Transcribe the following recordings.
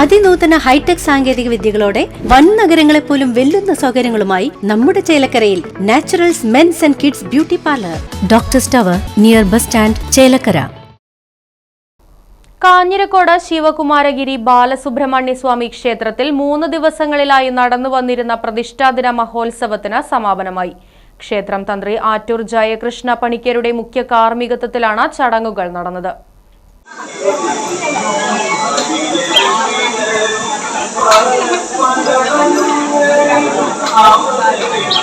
അതിനൂതന hi tech സാങ്കേതിക വിദ്യകളോടെ വൻ നഗരങ്ങളെ പോലും വെല്ലുന്ന സൗകര്യങ്ങളുമായി നമ്മുടെ ചേലക്കരയിൽ Naturals men's and kids beauty parlour. Doctor tower near bus stand Chelakkara. Kanjirakode Sivakumaragiri Balasubramanya Swami ക്ഷേത്രത്തിൽ മൂന്ന് ദിവസങ്ങളിലായി നടന്നു വന്നിരുന്ന പ്രതിഷ്ഠാദിന മഹോത്സവത്തിന് സമാപനമായി. ക്ഷേത്രം തന്ത്രി ആറ്റൂർ ജയകൃഷ്ണ പണിക്കരുടെ മുഖ്യ കാർമ്മികത്വത്തിലാണ് ചടങ്ങുകൾ നടന്നത്. I'm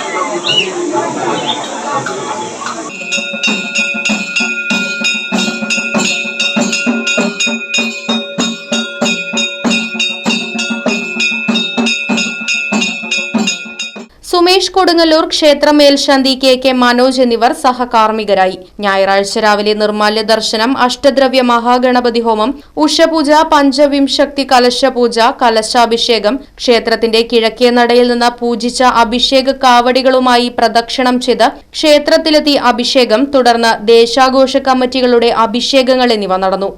കൊടുങ്ങല്ലൂർ ക്ഷേത്ര മേൽശാന്തി കെ കെ മനോജ് എന്നിവർ സഹകാർമ്മികരായി. ഞായറാഴ്ച രാവിലെ നിർമാല്യ ദർശനം അഷ്ടദ്രവ്യ മഹാഗണപതി ഹോമം ഉഷപൂജ പഞ്ചവിംശക്തി കലശപൂജ കലശാഭിഷേകം ക്ഷേത്രത്തിന്റെ കിഴക്കേ നടയിൽ നിന്ന് പൂജിച്ച അഭിഷേക കാവടികളുമായി പ്രദക്ഷിണം ചെയ്ത് ക്ഷേത്രത്തിലെത്തി അഭിഷേകം തുടർന്ന് ദേശാഘോഷ കമ്മിറ്റികളുടെ അഭിഷേകങ്ങൾ എന്നിവ നടന്നു.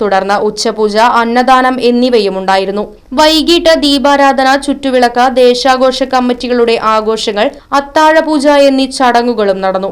തുടർന്ന് ഉച്ചപൂജ അന്നദാനം എന്നിവയും ഉണ്ടായിരുന്നു. വൈകിട്ട് ദീപാരാധന ചുറ്റുവിളക്ക് ദേശാഘോഷ കമ്മിറ്റികളുടെ ആഘോഷങ്ങൾ അത്താഴപൂജ എന്നീ ചടങ്ങുകളും നടന്നു.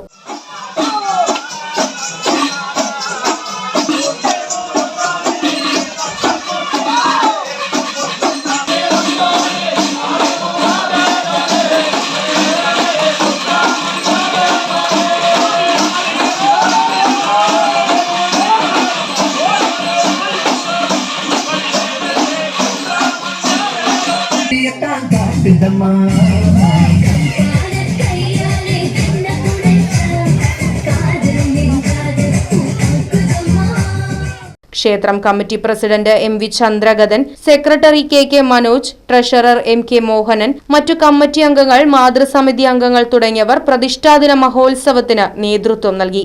ക്ഷേത്രം committee president M V Chandragathan secretary K K Manoj treasurer M K Mohanan മറ്റു കമ്മിറ്റി അംഗങ്ങൾ മാതൃസമിതി അംഗങ്ങൾ തുടങ്ങിയവർ പ്രതിഷ്ഠാദിന മഹോത്സവത്തിന് നേതൃത്വം നൽകി.